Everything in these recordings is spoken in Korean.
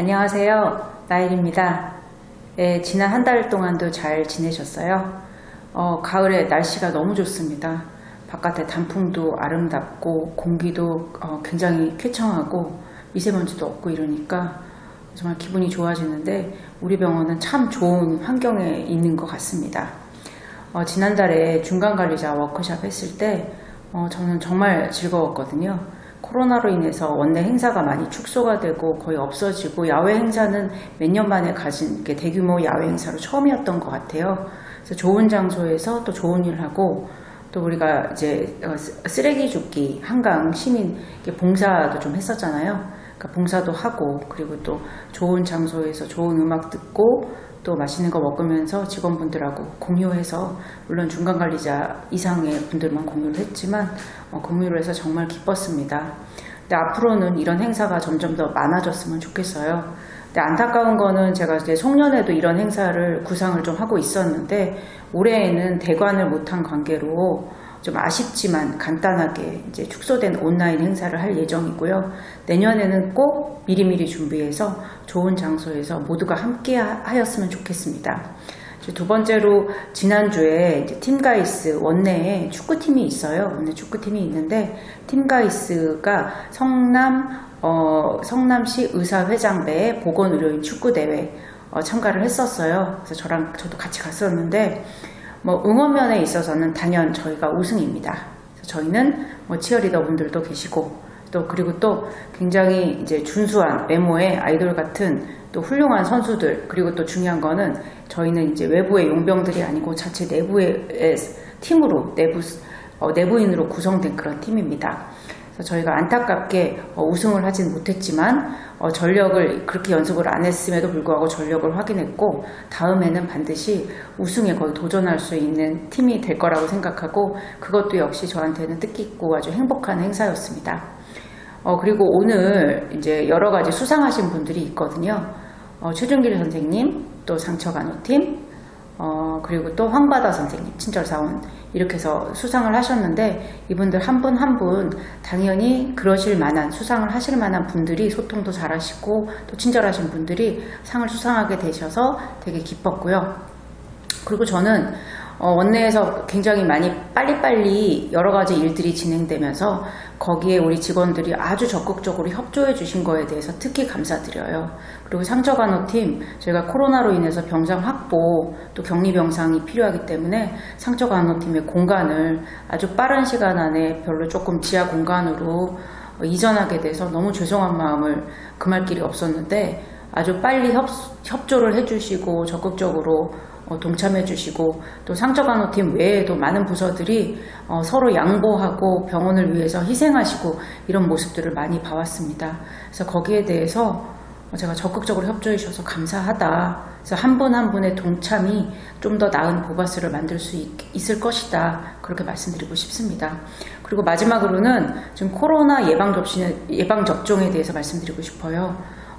안녕하세요. 나일입니다. 예, 지난 한 달 동안도 잘 지내셨어요? 어, 가을에 날씨가 너무 좋습니다. 바깥에 단풍도 아름답고 공기도 어, 굉장히 쾌청하고 미세먼지도 없고 이러니까 정말 기분이 좋아지는데 우리 병원은 참 좋은 환경에 있는 것 같습니다. 어, 지난달에 중간관리자 워크샵 했을 때 어, 저는 정말 즐거웠거든요. 코로나로 인해서 원내 행사가 많이 축소가 되고 거의 없어지고 야외 행사는 몇 년 만에 가진 대규모 야외 행사로 처음이었던 것 같아요. 그래서 좋은 장소에서 또 좋은 일 하고 또 우리가 이제 어, 쓰- 쓰레기 줍기 한강 시민 봉사도 좀 했었잖아요. 그러니까 봉사도 하고 그리고 또 좋은 장소에서 좋은 음악 듣고 또 맛있는 거 먹으면서 직원분들하고 공유해서 물론 중간 관리자 이상의 분들만 공유를 했지만 어, 공유를 해서 정말 기뻤습니다. 근데 앞으로는 이런 행사가 점점 더 많아졌으면 좋겠어요. 근데 안타까운 거는 제가 이제 송년회도 이런 행사를 구상을 좀 하고 있었는데 올해에는 대관을 못한 관계로 좀 아쉽지만 간단하게 이제 축소된 온라인 행사를 할 예정이고요. 내년에는 꼭 미리미리 준비해서 좋은 장소에서 모두가 함께 하- 하였으면 좋겠습니다. 두 번째로 지난주에 팀가이스 원내에 축구팀이 있어요. 원내 축구팀이 있는데 팀가이스가 성남 어, 성남시 의사회장배 보건의료인 축구대회 어, 참가를 했었어요. 그래서 저랑 저도 같이 갔었는데 뭐 응원면에 있어서는 단연 저희가 우승입니다. 저희는 뭐 치어리더 분들도 계시고 또 그리고 또 굉장히 이제 준수한 외모의 아이돌 같은 또 훌륭한 선수들 그리고 또 중요한 거는 저희는 이제 외부의 용병들이 아니고 자체 내부의 에, 팀으로 내부 어, 내부인으로 구성된 그런 팀입니다. 저희가 안타깝게 어, 우승을 하진 못했지만 어, 전력을 그렇게 연습을 안 했음에도 불구하고 전력을 확인했고 다음에는 반드시 우승에 거의 도전할 수 있는 팀이 될 거라고 생각하고 그것도 역시 저한테는 뜻깊고 아주 행복한 행사였습니다. 어, 그리고 오늘 이제 여러 가지 수상하신 분들이 있거든요. 어, 최준길 선생님, 또 상처간호팀, 어, 그리고 또 황바다 선생님, 친절사원, 이렇게 해서 수상을 하셨는데, 이분들 한 분 한 분 당연히 그러실 만한, 수상을 하실 만한 분들이 소통도 잘 하시고, 또 친절하신 분들이 상을 수상하게 되셔서 되게 기뻤고요. 그리고 저는 어, 원내에서 굉장히 많이 빨리빨리 여러 가지 일들이 진행되면서 거기에 우리 직원들이 아주 적극적으로 협조해 주신 거에 대해서 특히 감사드려요. 그리고 상처간호팀 저희가 코로나로 인해서 병상 확보 또 격리 병상이 필요하기 때문에 상처간호팀의 공간을 아주 빠른 시간 안에 별로 조금 지하 공간으로 어, 이전하게 돼서 너무 죄송한 마음을 금할 길이 없었는데 아주 빨리 협, 협조를 해주시고 적극적으로 어, 동참해주시고 또 상처간호팀 외에도 많은 부서들이 어, 서로 양보하고 병원을 위해서 희생하시고 이런 모습들을 많이 봐왔습니다. 그래서 거기에 대해서 어, 제가 적극적으로 협조해 주셔서 감사하다. 그래서 한분한 분의 동참이 좀 더 나은 보바스를 만들 수 있, 있을 것이다. 그렇게 말씀드리고 싶습니다. 그리고 마지막으로는 지금 코로나 예방 접신 예방 접종에 대해서 말씀드리고 싶어요.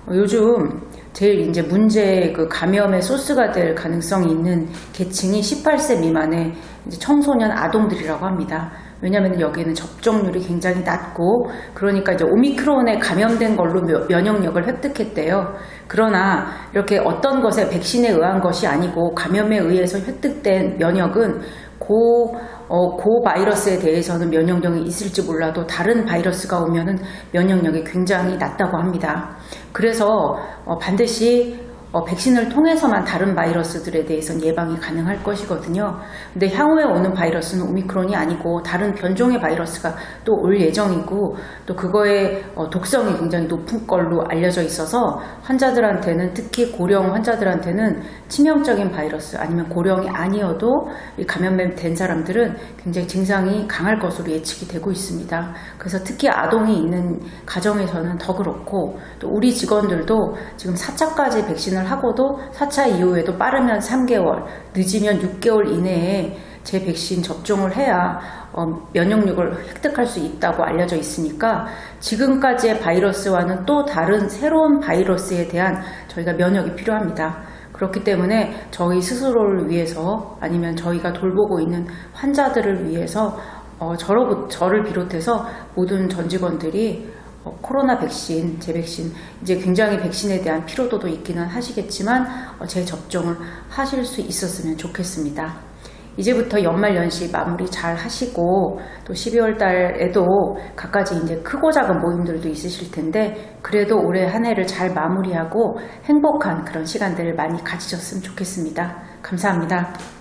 어, 요즘 제일 이제 문제 그 감염의 소스가 될 가능성이 있는 계층이 18세 미만의 청소년 아동들이라고 합니다. 왜냐하면 여기는 접종률이 굉장히 낮고 그러니까 이제 오미크론에 감염된 걸로 며- 면역력을 획득했대요. 그러나 이렇게 어떤 것에 백신에 의한 것이 아니고 감염에 의해서 획득된 면역은 고, 어, 고 바이러스에 대해서는 면역력이 있을지 몰라도 다른 바이러스가 오면은 면역력이 굉장히 낮다고 합니다. 그래서 어, 반드시 어, 백신을 통해서만 다른 바이러스들에 대해서는 예방이 가능할 것이거든요. 근데 향후에 오는 바이러스는 오미크론이 아니고 다른 변종의 바이러스가 또 올 예정이고 또 그거의 어, 독성이 굉장히 높은 걸로 알려져 있어서 환자들한테는 특히 고령 환자들한테는 치명적인 바이러스 아니면 고령이 아니어도 이 감염된 사람들은 굉장히 증상이 강할 것으로 예측이 되고 있습니다. 그래서 특히 아동이 있는 가정에서는 더 그렇고 또 우리 직원들도 지금 4차까지 백신을 하고도 4차 이후에도 빠르면 3개월, 늦으면 6개월 이내에 제 백신 접종을 해야 어, 면역력을 획득할 수 있다고 알려져 있으니까 지금까지의 바이러스와는 또 다른 새로운 바이러스에 대한 저희가 면역이 필요합니다. 그렇기 때문에 저희 스스로를 위해서 아니면 저희가 돌보고 있는 환자들을 위해서 어, 저를 비롯해서 모든 전 직원들이 어, 코로나 백신, 재백신, 이제 굉장히 백신에 대한 피로도도 있기는 하시겠지만 어, 재접종을 하실 수 있었으면 좋겠습니다. 이제부터 연말 연시 마무리 잘 하시고 또 12월 달에도 갖가지 이제 크고 작은 모임들도 있으실 텐데 그래도 올해 한 해를 잘 마무리하고 행복한 그런 시간들을 많이 가지셨으면 좋겠습니다. 감사합니다.